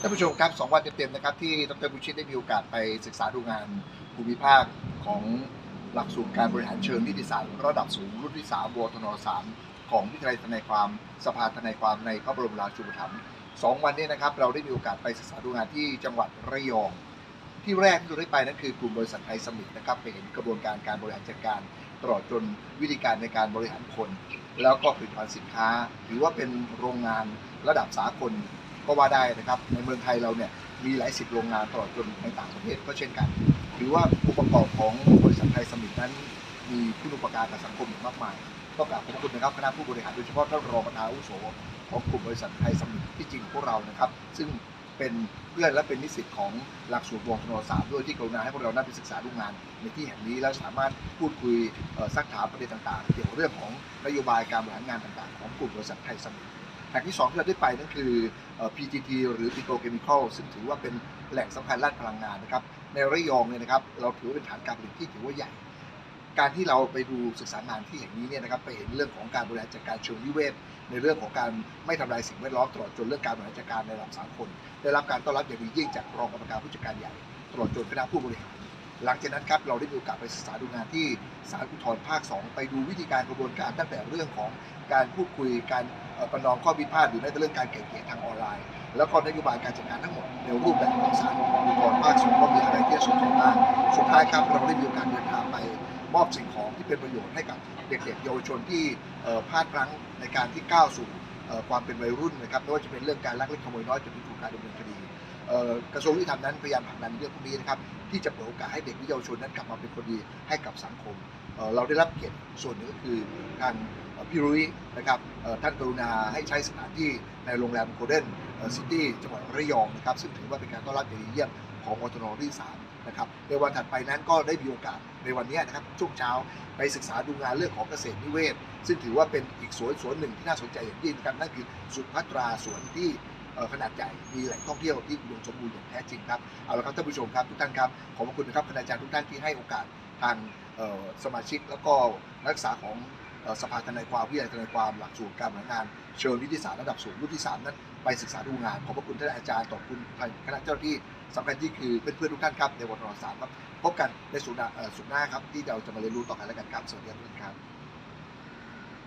ท่านผู้ชมครับสองวันเต็มๆนะครับที่ดรบุชิตได้มีโอกาสไปศึกษาดูงานภูมิภาคของหลักสูตรการบริหารเชิงนิติศาสตร์ระดับสูงรุ่นที่3วทน3ของวิทยาลัยทนายความสภาทนายความในพระบรมราชูปถัมภ์สองวันนี้นะครับเราได้มีโอกาสไปศึกษาดูงานที่จังหวัดระยอง ที่แรกที่เราได้ไปนั่นคือกลุ่มบริษัทไทยสมิธนะครับไปเห็นกระบวนการการบริหารจัดการตลอดจนวิธีการในการบริหารคน แล้วก็ผลิตภัณฑ์สินค้า ถือว่าเป็นโรงงานระดับสากล ก็ว่าได้นะครับในเมืองไทยเราเนี่ยมีหลายสิบโรงงานตลอดจนในต่างประเทศก็เช่นกันถือว่าองค์ประกอบของบริษัทไทยสมิธนั้น มีคุณอุปการกับสังคมอย่างมากมายก็กราบขอบคุณนะครับคณะผู้บริหารโดยเฉพาะท่านรองประธานอุโสของกลุ่มบริษัทไทยสมิธที่จริงพวกเรานะครับ ซึ่งเป็นเพื่อนและเป็นนิสิตของหลักสูตรวงธนศาสตร์ด้วยที่กรุณาให้พวกเราได้ไปศึกษาดูงาน ในที่แห่งนี้แล้วสามารถพูดคุยซักถามประเด็นต่างๆ เกี่ยวกับเรื่องของนโยบายการบริหารงานต่างๆ ของกลุ่มบริษัทไทยสมิธ แห่งที่สองที่เราได้ไปนั่นคือ PTT หรือ Petrochemical ซึ่งถือว่าเป็นแหล่งสำคัญด้านพลังงานนะครับ ในระยองเนี่ยนะครับ เราถือว่าเป็นฐานการผลิตที่ถือว่าใหญ่ การที่เราไปดูศึกษางานที่แห่งนี้เนี่ยนะครับไปเห็นเรื่องของการบริหารจัดการเชิงนิเวศ ในเรื่องของการไม่ทำลายสิ่งแวดล้อมตลอดจนเรื่องการบริหารจัดการในระดับสากลได้รับการต้อนรับอย่างดียิ่งจากรองกรรมการผู้จัดการใหญ่ตลอดจนคณะผู้บริหาร หลังจากนั้นครับเราได้มีโอกาสไปศึกษาดูงานที่ศาลอุทธรภาค 2 ไปดูวิธีการกระบวนการตั้งแต่เรื่องของการพูดคุยการประนอมข้อพิพาทหรือแม้แต่เรื่องการไกล่เกลี่ยทางออนไลน์ แล้วก็นโยบายการจัดการทั้งหมดในรูปแบบของศาลอุทธรภาค2ว่ามีอะไรที่สนใจบ้างสุดท้ายครับเราได้มีโอกาสเดินทางไปมอบสิ่งของที่เป็นประโยชน์ให้กับเด็กๆเยาวชนที่พลาดพลั้งในการที่ก้าวสู่ ความเป็นวัยรุ่นนะครับไม่ว่าจะเป็นเรื่องการลักเล็กขโมยน้อยจนถึงถูกการดำเนินคดีกระทรวงยุติธรรมนั้นพยายามผลักดันเรื่องพวกนี้นะครับที่จะเปิดโอกาสให้เด็กเยาวชนนั้นกลับมาเป็นคนดีให้กับสังคม เราได้รับเกียรติส่วนหนึ่งก็คือทางพี่รุ้ยนะครับท่านกรุณาให้ใช้สถานที่ในโรงแรมโกลเด้นซิตี้จังหวัดระยองนะครับซึ่งถือว่าเป็นการต้อนรับอย่างดีเยี่ยมของอตนที่สาม นะครับ ในวันถัดไปนั้นก็ได้มีโอกาสในวันนี้นะครับช่วงเช้าไปศึกษาดูงานเรื่องของเกษตรนิเวศ ซึ่งถือว่าเป็นอีกสวนสวนหนึ่งที่น่าสนใจอย่างยิ่งนะครับนั่นคือสุพัตราสวนที่ขนาดใหญ่ มีแหล่งท่องเที่ยวที่อุดมสมบูรณ์อย่างแท้จริงครับ เอาละครับท่านผู้ชมครับทุกท่านครับ ขอบพระคุณนะครับคณาจารย์ทุกท่านที่ให้โอกาสทางสมาชิกแล้วก็นักศึกษาของ สภาทนายความวิทยาทนายความหลักสูตรการบริหารงานเชิงนิติศาสตร์ระดับสูงรุ่นที่สามนั้นไปศึกษาดูงาน ขอบพระคุณท่านอาจารย์ขอบคุณคณะเจ้าหน้าที่สำคัญที่คือเพื่อนๆทุกท่านครับในวันรอสามครับพบกันในสุดหน้าเอ่อสุดหน้าครับที่เราจะมาเรียนรู้ต่อกันแล้วกันครับสวัสดีทุกท่านครับ